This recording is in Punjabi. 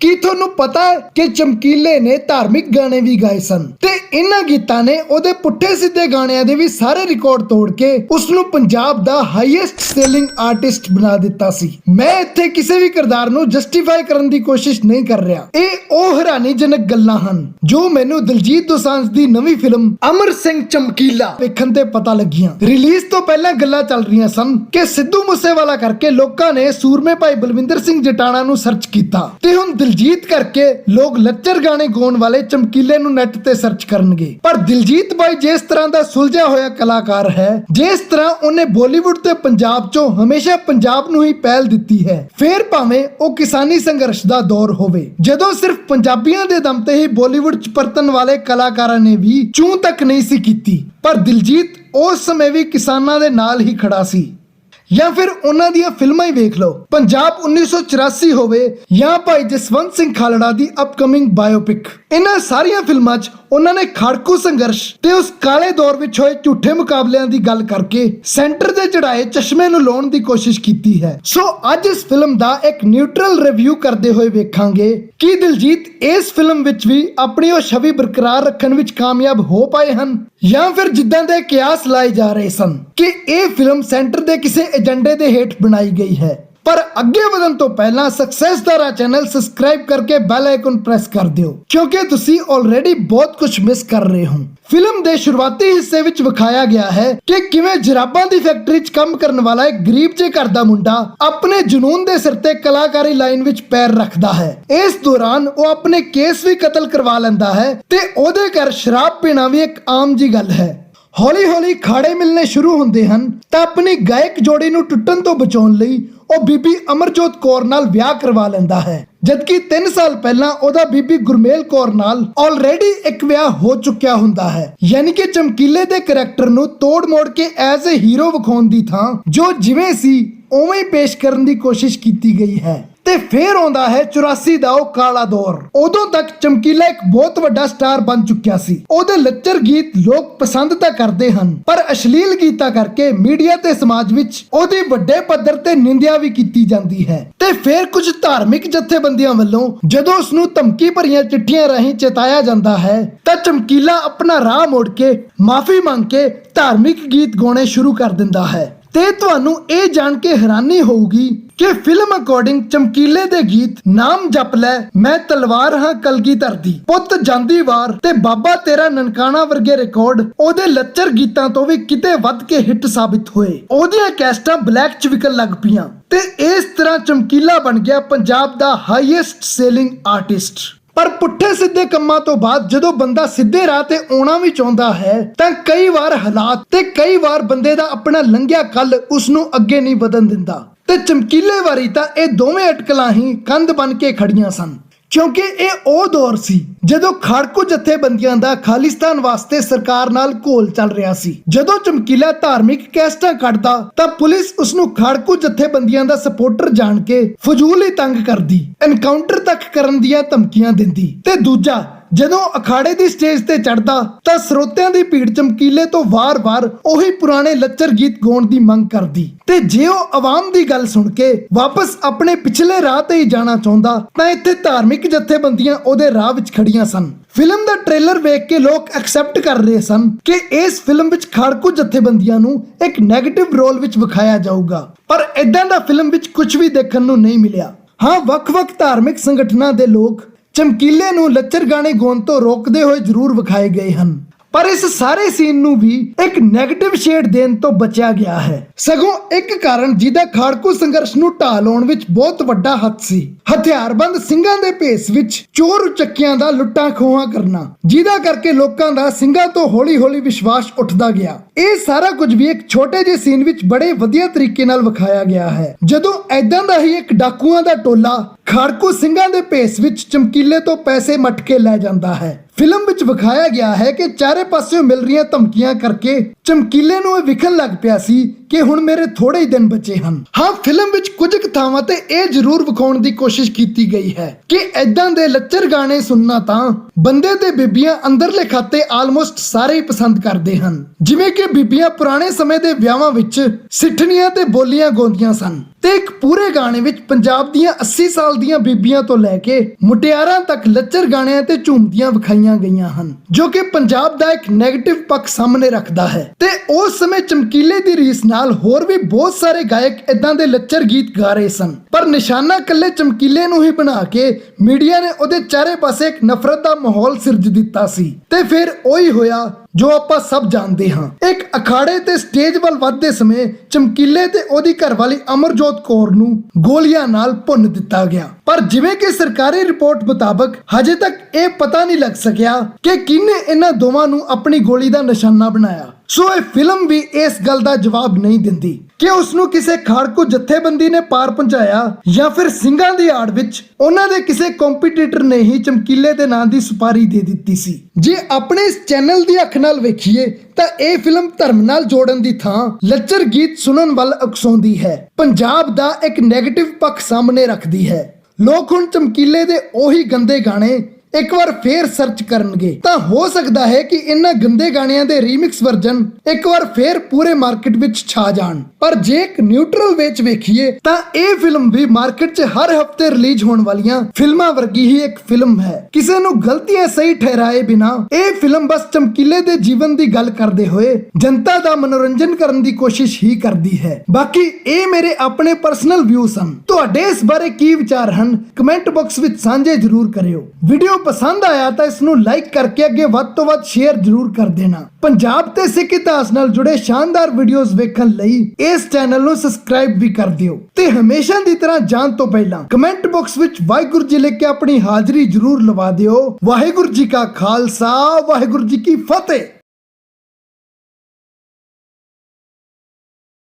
ਕੀ ਤੁਹਾਨੂੰ ਪਤਾ ਹੈ ਕਿ ਚਮਕੀਲੇ ਨੇ ਧਾਰਮਿਕ ਗਾਣੇ ਵੀ ਗਾਏ ਸਨ? ਤੇ ਇਹਨਾਂ ਗੀਤਾਂ ਨੇ ਉਹਦੇ ਪੁੱਠੇ ਸਿੱਧੇ ਗਾਣਿਆਂ ਦੇ ਵੀ ਸਾਰੇ ਰਿਕਾਰਡ ਤੋੜ ਕੇ ਉਸ ਨੂੰ ਪੰਜਾਬ ਦਾ ਹਾਈਐਸਟ ਸੇਲਿੰਗ ਆਰਟਿਸਟ ਬਣਾ ਦਿੱਤਾ ਸੀ। ਮੈਂ ਇੱਥੇ ਕਿਸੇ ਵੀ ਕਿਰਦਾਰ ਨੂੰ ਜਸਟੀਫਾਈ ਕਰਨ ਦੀ ਕੋਸ਼ਿਸ਼ ਨਹੀਂ ਕਰ ਰਿਹਾ। ਇਹ ਉਹ ਹੈਰਾਨੀਜਨਕ ਗੱਲਾਂ ਹਨ ਜੋ ਮੈਨੂੰ ਦਿਲਜੀਤ ਦੋਸਾਂਝ ਦੀ ਨਵੀਂ ਫਿਲਮ ਅਮਰ ਸਿੰਘ ਚਮਕੀਲਾ ਵੇਖਣ ਤੇ ਪਤਾ ਲੱਗੀਆਂ। ਰਿਲੀਜ਼ ਤੋਂ ਪਹਿਲਾਂ ਗੱਲਾਂ ਚੱਲ ਰਹੀਆਂ ਸਨ ਕਿ ਸਿੱਧੂ ਮੂਸੇਵਾਲਾ ਕਰਕੇ ਲੋਕਾਂ ਨੇ ਸੂਰਮੇ ਭਾਈ ਬਲਵਿੰਦਰ ਸਿੰਘ ਜਟਾਣਾ ਨੂੰ ਸਰਚ ਕੀਤਾ। ਤੇ ਹੁਣ ਦਿਲਜੀਤ ਕਰਕੇ ਲੋਕ ਲੱਚਰ ਗਾਣੇ ਗਾਉਣ ਵਾਲੇ ਚਮਕੀਲੇ ਨੂੰ ਨੈਟ ਤੇ ਸਰਚ ਕਰਨਗੇ। ਪਰ ਦਿਲਜੀਤ ਬਾਈ ਜਿਸ ਤਰ੍ਹਾਂ ਦਾ ਸੁਲਝਿਆ ਹੋਇਆ ਕਲਾਕਾਰ ਹੈ, ਜਿਸ ਤਰ੍ਹਾਂ ਉਹਨੇ ਬਾਲੀਵੁੱਡ ਤੇ ਪੰਜਾਬ 'ਚੋਂ ਹਮੇਸ਼ਾ ਪੰਜਾਬ ਨੂੰ ਹੀ ਪਹਿਲ ਦਿੱਤੀ ਹੈ, ਫੇਰ ਭਾਵੇਂ ਉਹ ਕਿਸਾਨੀ ਸੰਘਰਸ਼ ਦਾ ਦੌਰ ਹੋਵੇ। ਜਦੋਂ ਸਿਰਫ ਪੰਜਾਬੀਆਂ ਦੇ ਦਮ ਤੇ ਹੀ ਬਾਲੀਵੁੱਡ 'ਚ ਪਰਤਣ ਵਾਲੇ ਕਲਾਕਾਰਾਂ ਨੇ ਵੀ ਚੂੰ ਤੱਕ ਨਹੀਂ ਸੀ ਕੀਤੀ, ਪਰ ਦਿਲਜੀਤ ਉਸ ਸਮੇਂ ਵੀ ਕਿਸਾਨਾਂ ਦੇ ਨਾਲ ਹੀ ਖੜਾ ਸੀ। ਜਾਂ ਫਿਰ ਉਹਨਾਂ ਦੀਆਂ ਫਿਲਮਾਂ ਹੀ ਵੇਖ ਲਓ। ਪੰਜਾਬ 1984 ਹੋਵੇ ਜਾਂ ਭਾਈ ਜਸਵੰਤ ਸਿੰਘ ਖਾਲੜਾ ਦੀ ਅਪਕਮਿੰਗ ਬਾਇਓਪਿਕ ਇਹਨਾਂ ਸਾਰੀਆਂ ਫਿਲਮਾਂ 'ਚ ਉਹਨਾਂ ਨੇ ਖੜਕੂ ਸੰਘਰਸ਼ ਤੇ ਉਸ ਕਾਲੇ ਦੌਰ ਵਿੱਚ ਹੋਏ ਝੂਠੇ ਮੁਕਾਬਲਿਆਂ ਦੀ ਗੱਲ ਕਰਕੇ ਸੈਂਟਰ ਤੇ ਚੜਾਏ ਚਸ਼ਮੇ ਨੂੰ ਲਾਉਣ ਦੀ ਕੋਸ਼ਿਸ਼ ਕੀਤੀ ਹੈ। ਸੋ ਅੱਜ ਇਸ ਫਿਲਮ ਦਾ ਇੱਕ ਨਿਊਟਰਲ ਰਿਵਿਊ ਕਰਦੇ ਹੋਏ ਵੇਖਾਂਗੇ ਕਿ ਦਿਲਜੀਤ ਇਸ ਫਿਲਮ ਵਿੱਚ ਵੀ ਆਪਣੀ ਉਹ ਛਵੀ ਬਰਕਰਾਰ ਰੱਖਣ ਵਿੱਚ ਕਾਮਯਾਬ ਹੋ ਪਾਏ ਹਨ ਜਾਂ ਫਿਰ ਜਿੱਦਾਂ ਦੇ ਕਿਆਸ ਲਾਏ ਜਾ ਰਹੇ ਸਨ ਕਿ ਇਹ ਫਿਲਮ ਸੈਂਟਰ ਦੇ ਕਿਸੇ ਏਜੰਡੇ ਦੇ ਹੇਠ ਬਣਾਈ ਗਈ ਹੈ। ਪਰ ਅੱਗੇ ਵਧਣ ਤੋਂ ਪਹਿਲਾਂ ਸਕਸੈਸ ਦਾਰਾ ਚੈਨਲ ਸਬਸਕ੍ਰਾਈਬ ਕਰਕੇ ਬੈਲ ਆਈਕਨ ਪ੍ਰੈਸ ਕਰ ਦਿਓ, ਕਿਉਂਕਿ ਤੁਸੀਂ ਆਲਰੇਡੀ ਬਹੁਤ ਕੁਝ ਮਿਸ ਕਰ ਰਹੇ ਹੋ। ਫਿਲਮ ਦੇ ਸ਼ੁਰੂਆਤੀ ਹਿੱਸੇ ਵਿੱਚ ਵਿਖਾਇਆ ਗਿਆ ਹੈ ਕਿ ਕਿਵੇਂ ਜਰਾਬਾਂ ਦੀ ਫੈਕਟਰੀ 'ਚ ਕੰਮ ਕਰਨ ਵਾਲਾ ਇੱਕ ਗਰੀਬ ਜਿਹੇ ਘਰ ਦਾ ਮੁੰਡਾ ਆਪਣੇ ਜਨੂਨ ਦੇ ਸਿਰ ਤੇ ਕਲਾਕਾਰੀ ਲਾਈਨ ਵਿੱਚ ਪੈਰ ਰੱਖਦਾ ਹੈ। ਇਸ ਦੌਰਾਨ ਉਹ ਆਪਣੇ ਕੇਸ ਵੀ ਕਤਲ ਕਰਵਾ ਲੈਂਦਾ ਹੈ ਤੇ ਉਹਦੇ ਘਰ ਸ਼ਰਾਬ ਪੀਣਾ ਵੀ ਇੱਕ ਆਮ ਜੀ ਗੱਲ ਹੈ। ਹੌਲੀ-ਹੌਲੀ ਖਾੜੇ ਮਿਲਨੇ ਸ਼ੁਰੂ ਹੁੰਦੇ ਹਨ ਤਾਂ ਆਪਣੀ ਗਾਇਕ ਜੋੜੀ ਨੂੰ ਟੁੱਟਣ ਤੋਂ ਬਚਾਉਣ ਲਈ ਉਹ ਬੀਬੀ ਅਮਰਜੋਤ ਕੌਰ ਨਾਲ ਵਿਆਹ ਕਰਵਾ ਲੈਂਦਾ ਹੈ। ਜਦਕਿ 3 ਸਾਲ ਪਹਿਲਾਂ ਉਹਦਾ ਬੀਬੀ ਗੁਰਮੇਲ ਕੌਰ ਨਾਲ ਆਲਰੇਡੀ ਇੱਕ ਵਿਆਹ ਹੋ ਚੁੱਕਿਆ ਹੁੰਦਾ ਹੈ। ਯਾਨੀ ਕਿ ਚਮਕੀਲੇ ਦੇ ਕੈਰੈਕਟਰ ਨੂੰ ਤੋੜ-ਮੋੜ ਕੇ ਐਜ਼ ਅ ਹੀਰੋ ਵਿਖਾਉਣ ਦੀ ਥਾਂ ਜੋ ਜਿਵੇਂ ਸੀ, ਉਵੇਂ ਹੀ ਪੇਸ਼ ਕਰਨ ਦੀ ਕੋਸ਼ਿਸ਼ ਕੀਤੀ ਗਈ ਹੈ। ਤੇ ਫੇਰ ਆਉਂਦਾ ਹੈ 84 ਦਾ ਉਹ ਕਾਲਾ ਦੌਰ। ਉਦੋਂ ਤੱਕ ਚਮਕੀਲਾ ਇੱਕ ਬਹੁਤ ਵੱਡਾ ਸਟਾਰ ਬਣ ਚੁੱਕਿਆ ਸੀ। ਉਹਦੇ ਲੱਚਰ ਗੀਤ ਲੋਕ ਪਸੰਦ ਤਾਂ ਕਰਦੇ ਹਨ, ਪਰ ਅਸ਼ਲੀਲ ਗੀਤਾਂ ਕਰਕੇ ਮੀਡੀਆ ਤੇ ਸਮਾਜ ਵਿੱਚ ਉਹਦੀ ਵੱਡੇ ਪੱਧਰ ਤੇ ਨਿੰਦਿਆ ਵੀ ਕੀਤੀ ਜਾਂਦੀ ਹੈ। ਤੇ ਫੇਰ ਕੁਝ ਧਾਰਮਿਕ ਜਥੇਬੰਦੀਆਂ ਵੱਲੋਂ ਜਦੋਂ ਉਸ ਨੂੰ ਧਮਕੀ ਭਰੀਆਂ ਚਿੱਠੀਆਂ ਰਾਹੀਂ ਚੇਤਾਇਆ ਜਾਂਦਾ ਹੈ, ਤਾਂ ਚਮਕੀਲਾ ਆਪਣਾ ਰਾਹ ਮੋੜ ਕੇ ਮਾਫੀ ਮੰਗ ਕੇ ਧਾਰਮਿਕ ਗੀਤ ਗਾਉਣੇ ਸ਼ੁਰੂ ਕਰ ਦਿੰਦਾ ਹੈ। ਤੇ ਤੁਹਾਨੂੰ ਇਹ ਜਾਣ ਕੇ ਹੈਰਾਨੀ ਹੋਊਗੀ ਕਿ ਫਿਲਮ ਅਕੋਰਡਿੰਗ ਚਮਕੀਲੇ ਦੇ ਗੀਤ ਨਾਮ ਜਪ ਲੈ, ਮੈਂ ਤਲਵਾਰ ਹਾਂ ਕਲਗੀ ਧਰਦੀ ਪੁੱਤ ਜਾਂਦੀ ਵਾਰ ਤੇ ਬਾਬਾ ਤੇਰਾ ਨਨਕਾਣਾ ਵਰਗੇ ਰਿਕਾਰਡ ਉਹਦੇ ਲੱਚਰ ਗੀਤਾਂ ਤੋਂ ਵੀ ਕਿਤੇ ਵੱਧ ਕੇ ਹਿੱਟ ਸਾਬਿਤ ਹੋਏ। ਉਹਦੀਆਂ ਕੈਸਟਾਂ ਬਲੈਕ ਚ ਵਿਕਣ ਲੱਗ ਪਈਆਂ। ਤੇ ਇਸ ਤਰ੍ਹਾਂ ਚਮਕੀਲਾ ਬਣ ਗਿਆ ਪੰਜਾਬ ਦਾ ਹਾਈਐਸਟ ਸੇਲਿੰਗ ਆਰਟਿਸਟ ਪਰ ਪੁੱਠੇ ਸਿੱਧੇ ਕੰਮਾਂ ਤੋਂ ਬਾਅਦ ਜਦੋਂ ਬੰਦਾ ਸਿੱਧੇ ਰਾਹ ਤੇ ਆਉਣਾ ਵੀ ਚਾਹੁੰਦਾ ਹੈ, ਤਾਂ ਕਈ ਵਾਰ ਹਾਲਾਤ ਤੇ ਕਈ ਵਾਰ ਬੰਦੇ ਦਾ ਆਪਣਾ ਲੰਘਿਆ ਕੱਲ ਉਸ ਨੂੰ ਅੱਗੇ ਨਹੀਂ ਵਧਣ ਦਿੰਦਾ। ਤੇ ਚਮਕੀਲੇ ਵਾਰੀ ਤਾਂ ਇਹ ਦੋਵੇਂ ਅਟਕਲਾਂ ਹੀ ਕੰਧ ਬਣ ਕੇ ਖੜੀਆਂ ਸਨ। ਕਿਉਂਕਿ ਇਹ ਉਹ ਦੌਰ ਸੀ ਜਦੋਂ ਖਾੜਕੂ ਜਥੇਬੰਦੀਆਂ ਦਾ ਖਾਲਿਸਤਾਨ ਵਾਸਤੇ ਸਰਕਾਰ ਨਾਲ ਘੋਲ ਚੱਲ ਰਿਹਾ ਸੀ। ਜਦੋਂ ਚਮਕੀਲਾ ਧਾਰਮਿਕ ਕੈਸਟਾਂ ਕੱਢਦਾ, ਤਾਂ ਪੁਲਿਸ ਉਸ ਨੂੰ ਖਾੜਕੂ ਜਥੇਬੰਦੀਆਂ ਦਾ ਸਪੋਰਟਰ ਜਾਣ ਕੇ ਫਜ਼ੂਲ ਹੀ ਤੰਗ ਕਰਦੀ, ਐਨਕਾਊਂਟਰ ਤੱਕ ਕਰਨ ਦੀਆਂ ਧਮਕੀਆਂ ਦਿੰਦੀ ਤੇ ਦੂਜਾ ਜਦੋਂ ਅਖਾੜੇ ਦੀ ਸਟੇਜ ਤੇ ਚੜਦਾ ਤਾਂ ਸਰੋਤਿਆਂ ਦੀ ਭੀੜ ਚਮਕੀਲੇ ਤੋਂ ਵਾਰ-ਵਾਰ ਉਹੀ ਪੁਰਾਣੇ ਲੱਚਰ ਗੀਤ ਗਾਉਣ ਦੀ ਮੰਗ ਕਰਦੀ। ਤੇ ਜੇ ਉਹ ਆਵਾਮ ਦੀ ਗੱਲ ਸੁਣ ਕੇ ਵਾਪਸ ਆਪਣੇ ਪਿਛਲੇ ਰਾਹ ਤੇ ਹੀ ਜਾਣਾ ਚਾਹੁੰਦਾ, ਤਾਂ ਇੱਥੇ ਧਾਰਮਿਕ ਜਥੇਬੰਦੀਆਂ ਉਹਦੇ ਰਾਹ ਵਿੱਚ ਖੜੀਆਂ ਸਨ। ਫਿਲਮ ਦਾ ਟ੍ਰੇਲਰ ਵੇਖ ਕੇ ਲੋਕ ਐਕਸੈਪਟ ਕਰ ਰਹੇ ਸਨ ਕਿ ਇਸ ਫਿਲਮ ਵਿੱਚ ਖਾੜਕੂ ਜਥੇਬੰਦੀਆਂ ਨੂੰ ਇੱਕ ਨੈਗੇਟਿਵ ਰੋਲ ਵਿੱਚ ਵਿਖਾਇਆ ਜਾਊਗਾ। ਪਰ ਇਦਾਂ ਦਾ ਫਿਲਮ ਵਿੱਚ ਕੁਝ ਵੀ ਦੇਖਣ ਨੂੰ ਨਹੀਂ ਮਿਲਿਆ। ਹਾਂ, ਵੱਖ-ਵੱਖ ਧਾਰਮਿਕ ਸੰਗਠਨਾਂ ਦੇ ਲੋਕ ਚਮਕੀਲੇ ਨੂੰ ਲੱਚਰ ਗਾਣੇ ਗਾਉਣ ਤੋਂ ਰੋਕਦੇ ਹੋਏ ਜ਼ਰੂਰ ਵਿਖਾਏ ਗਏ ਹਨ। ਪਰ ਇਸ ਸਾਰੇ ਸੀਨ ਨੂੰ ਵੀ ਇੱਕ 네ਗੇਟਿਵ ਸ਼ੇਡ ਦੇਣ ਤੋਂ ਬਚਿਆ ਗਿਆ ਹੈ। ਸਗੋਂ ਇੱਕ ਕਾਰਨ ਜਿਹਦਾ ਖਾੜਕੂ ਸੰਘਰਸ਼ ਨੂੰ ਢਾਹ ਲਾਉਣ ਵਿੱਚ ਬਹੁਤ ਵੱਡਾ ਹੱਥ ਸੀ। ਹਥਿਆਰਬੰਦ ਸਿੰਘਾਂ ਦੇ ਭੇਸ ਵਿੱਚ ਚੋਰ ਉਚੱਕਿਆਂ ਦਾ ਲੁੱਟਾਂ ਖੋਹਾਂ ਕਰਨਾ, ਜਿਹਦਾ ਕਰਕੇ ਲੋਕਾਂ ਦਾ ਸਿੰਘਾਂ ਤੋਂ ਹੌਲੀ-ਹੌਲੀ ਵਿਸ਼ਵਾਸ ਉੱਠਦਾ ਗਿਆ। ਇਹ ਸਾਰਾ ਕੁਝ ਵੀ ਇੱਕ ਛੋਟੇ ਜਿਹੇ ਸੀਨ ਵਿੱਚ ਬੜੇ ਵਧੀਆ ਤਰੀਕੇ ਨਾਲ ਵਿਖਾਇਆ ਗਿਆ ਹੈ। ਜਦੋਂ ਐਦਾਂ ਦਾ ਹੀ ਇੱਕ ਡਾਕੂਆਂ ਦਾ ਟੋਲਾ ਖਾੜਕੂ ਸਿੰਘਾਂ ਦੇ ਭੇਸ ਵਿੱਚ ਚਮਕੀਲੇ ਤੋਂ ਪੈਸੇ ਮਟ ਕੇ ਲੈ ਜਾਂਦਾ ਹੈ। ਫਿਲਮ ਵਿੱਚ ਵਿਖਾਇਆ ਗਿਆ ਹੈ ਕਿ ਚਾਰੇ ਪਾਸਿਓਂ ਮਿਲ ਰਹੀਆਂ ਧਮਕੀਆਂ ਕਰਕੇ ਚਮਕੀਲੇ ਨੂੰ ਇਹ ਵਿਖਣ ਲੱਗ ਪਿਆ ਸੀ ਕਿ ਹੁਣ ਮੇਰੇ ਥੋੜੇ ਹੀ ਦਿਨ ਬਚੇ ਹਨ। ਹਾਂ, ਫਿਲਮ ਵਿੱਚ ਕੁਝ ਕਥਾਵਾਂ ਤੇ ਇਹ ਜ਼ਰੂਰ ਵਿਖਾਉਣ ਦੀ ਕੋਸ਼ਿਸ਼ ਕੀਤੀ ਗਈ ਹੈ ਕਿ ਐਦਾਂ ਦੇ ਲੱਚਰ ਗਾਣੇ ਸੁਣਨਾ ਤਾਂ ਬੰਦੇ ਤੇ ਬੀਬੀਆਂ ਅੰਦਰਲੇ ਖਾਤੇ ਆਲਮੋਸਟ ਸਾਰੇ ਹੀ ਪਸੰਦ ਕਰਦੇ ਹਨ। ਜਿਵੇਂ ਕਿ ਬੀਬੀਆਂ ਪੁਰਾਣੇ ਸਮੇਂ ਦੇ ਵਿਆਹਾਂ ਵਿੱਚ ਸਿੱਠਣੀਆਂ ਤੇ ਬੋਲੀਆਂ ਗਾਉਂਦੀਆਂ ਸਨ। ਤੇ ਇੱਕ ਪੂਰੇ ਗਾਣੇ ਵਿੱਚ ਪੰਜਾਬ ਦੀਆਂ 80 ਸਾਲ ਦੀਆਂ ਬੀਬੀਆਂ ਤੋਂ ਲੈ ਕੇ ਮੁਟਿਆਰਾਂ ਤੱਕ ਲੱਚਰ ਗਾਣਿਆਂ ਤੇ ਝੂਮਦੀਆਂ ਵਿਖਾਈਆਂ ਗਈਆਂ ਹਨ, ਜੋ ਕਿ ਪੰਜਾਬ ਦਾ ਇੱਕ 네ਗੇਟਿਵ ਪੱਖ ਸਾਹਮਣੇ ਰੱਖਦਾ ਹੈ। ਤੇ ਉਸ ਸਮੇਂ ਚਮਕੀਲੇ ਦੀ ਰੀਸ ਨਾਲ ਹੋਰ ਵੀ ਬਹੁਤ ਸਾਰੇ ਗਾਇਕ ਇਦਾਂ ਦੇ ਲੱਚਰ ਗੀਤ ਗਾ ਰਹੇ ਸਨ। ਪਰ ਨਿਸ਼ਾਨਾ ਕੱਲੇ ਚਮਕੀਲੇ ਨੂੰ ਹੀ ਬਣਾ ਕੇ ਮੀਡੀਆ ਨੇ ਉਹਦੇ ਚਾਰੇ ਪਾਸੇ ਇੱਕ ਨਫ਼ਰਤ ਦਾ ਮਾਹੌਲ ਸਿਰਜ ਦਿੱਤਾ ਸੀ। ਤੇ ਫਿਰ ਉਹੀ ਹੋਇਆ ਜੋ ਆਪਾਂ ਸਭ ਜਾਣਦੇ ਹਾਂ। ਇੱਕ ਅਖਾੜੇ ਤੇ ਸਟੇਜ ਵੱਲ ਵੱਧਦੇ ਸਮੇਂ ਚਮਕੀਲੇ ਤੇ ਉਹਦੀ ਘਰਵਾਲੀ ਅਮਰਜੋਤ ਕੌਰ ਨੂੰ ਗੋਲੀਆਂ ਨਾਲ ਭੁੰਨ ਦਿੱਤਾ ਗਿਆ। ਪਰ ਜਿਵੇਂ ਕਿ ਸਰਕਾਰੀ ਰਿਪੋਰਟ ਮੁਤਾਬਕ ਹਜੇ ਤੱਕ ਇਹ ਪਤਾ ਨਹੀਂ ਲੱਗ ਸਕਿਆ ਕਿ ਕਿਹਨੇ ਇਹਨਾਂ ਦੋਵਾਂ ਨੂੰ ਆਪਣੀ ਗੋਲੀ ਦਾ ਨਿਸ਼ਾਨਾ ਬਣਾਇਆ। ਸੋ ਇਹ ਫਿਲਮ ਵੀ ਇਸ ਗੱਲ ਦਾ ਜਵਾਬ ਨਹੀਂ ਦਿੰਦੀ। ਕਿ ਉਸ ਨੂੰ ਕਿਸੇ ਖਾੜਕੂ ਜਥੇਬੰਦੀ ਨੇ ਪਾਰ ਪਹੁੰਚਾਇਆ ਜਾਂ ਫਿਰ ਸਿੰਘਾਂ ਦੀ ਆੜ ਵਿੱਚ ਉਹਨਾਂ ਦੇ ਕਿਸੇ ਕੰਪੀਟੀਟਰ ਨੇ ਹੀ ਚਮਕੀਲੇ ਦੇ ਨਾਂ ਦੀ ਸੁਪਾਰੀ ਦੇ ਦਿੱਤੀ ਸੀ। ਜੇ ਆਪਣੇ ਇਸ ਚੈਨਲ ਦੀ ਅੱਖ ਨਾਲ ਵੇਖੀਏ ਤਾਂ ਇਹ ਫਿਲਮ ਧਰਮ ਨਾਲ ਜੋੜਨ ਦੀ ਥਾਂ ਲੱਚਰ ਗੀਤ ਸੁਣਨ ਵੱਲ ਉਕਸਾਉਂਦੀ ਹੈ। ਪੰਜਾਬ ਦਾ ਇੱਕ ਨੈਗੇਟਿਵ ਪੱਖ ਸਾਹਮਣੇ ਰੱਖਦੀ ਹੈ। ਲੋਕ ਹੁਣ ਚਮਕੀਲੇ ਦੇ ਉਹੀ ਗੰਦੇ ਗਾਣੇ ਇੱਕ ਵਾਰ ਫੇਰ ਸਰਚ ਕਰਨਗੇ। ਤਾਂ ਹੋ ਸਕਦਾ ਹੈ ਕਿ ਇਹਨਾਂ ਗੰਦੇ ਗਾਣਿਆਂ ਦੇ ਰੀਮਿਕਸ ਵਰਜਨ ਇੱਕ ਵਾਰ ਫੇਰ ਪੂਰੇ ਮਾਰਕੀਟ ਵਿੱਚ ਛਾ ਜਾਣ। ਪਰ ਜੇ ਇੱਕ ਨਿਊਟਰਲ ਵਿੱਚ ਵੇਖੀਏ, ਤਾਂ ਇਹ ਫਿਲਮ ਵੀ ਮਾਰਕੀਟ 'ਚ ਹਰ ਹਫ਼ਤੇ ਰਿਲੀਜ਼ ਹੋਣ ਵਾਲੀਆਂ ਫਿਲਮਾਂ ਵਰਗੀ ਹੀ ਇੱਕ ਫਿਲਮ ਹੈ। ਕਿਸੇ ਨੂੰ ਗਲਤੀਆਂ ਸਹੀ ਠਹਿਰਾਏ ਬਿਨਾ ਇਹ ਫਿਲਮ ਬਸ ਚਮਕੀਲੇ ਦੇ ਜੀਵਨ ਦੀ ਗੱਲ ਕਰਦੇ ਹੋਏ ਜਨਤਾ ਦਾ ਮਨੋਰੰਜਨ ਕਰਨ ਦੀ ਕੋਸ਼ਿਸ਼ ਹੀ ਕਰਦੀ ਹੈ। ਬਾਕੀ ਇਹ ਮੇਰੇ ਆਪਣੇ ਪਰਸਨਲ ਵਿਊ ਸਨ ਤੁਹਾਡੇ ਇਸ ਬਾਰੇ ਕੀ ਵਿਚਾਰ ਹਨ ਕਮੈਂਟ ਬਾਕਸ ਵਿੱਚ ਸਾਂਝੇ ਜ਼ਰੂਰ ਕਰਿਓ। ਵੀਡੀਓ ਪਸੰਦ ਆਇਆ ਤਾਂ ਇਸ ਨੂੰ ਲਾਈਕ ਕਰਕੇ ਅੱਗੇ ਵੱਧ ਤੋਂ ਵੱਧ ਸ਼ੇਅਰ ਜ਼ਰੂਰ ਕਰ ਦੇਣਾ। ਪੰਜਾਬ ਤੇ ਸਿੱਖ ਇਤਿਹਾਸ ਨਾਲ ਜੁੜੇ ਸ਼ਾਨਦਾਰ ਵੀਡੀਓਜ਼ ਵੇਖਣ ਲਈ ਇਸ ਚੈਨਲ ਨੂੰ ਸਬਸਕ੍ਰਾਈਬ ਵੀ ਕਰ ਦਿਓ। ਤੇ ਹਮੇਸ਼ਾ ਦੀ ਤਰ੍ਹਾਂ ਜਾਣ ਤੋਂ ਪਹਿਲਾਂ ਕਮੈਂਟ ਬਾਕਸ ਵਿੱਚ ਵਾਹਿਗੁਰੂ ਜੀ ਲਿਖ ਕੇ ਆਪਣੀ ਹਾਜ਼ਰੀ ਜ਼ਰੂਰ ਲਵਾ ਦਿਓ। ਵਾਹਿਗੁਰੂ ਜੀ ਕਾ ਖਾਲਸਾ, ਵਾਹਿਗੁਰੂ ਜੀ ਕੀ ਫਤਿਹ।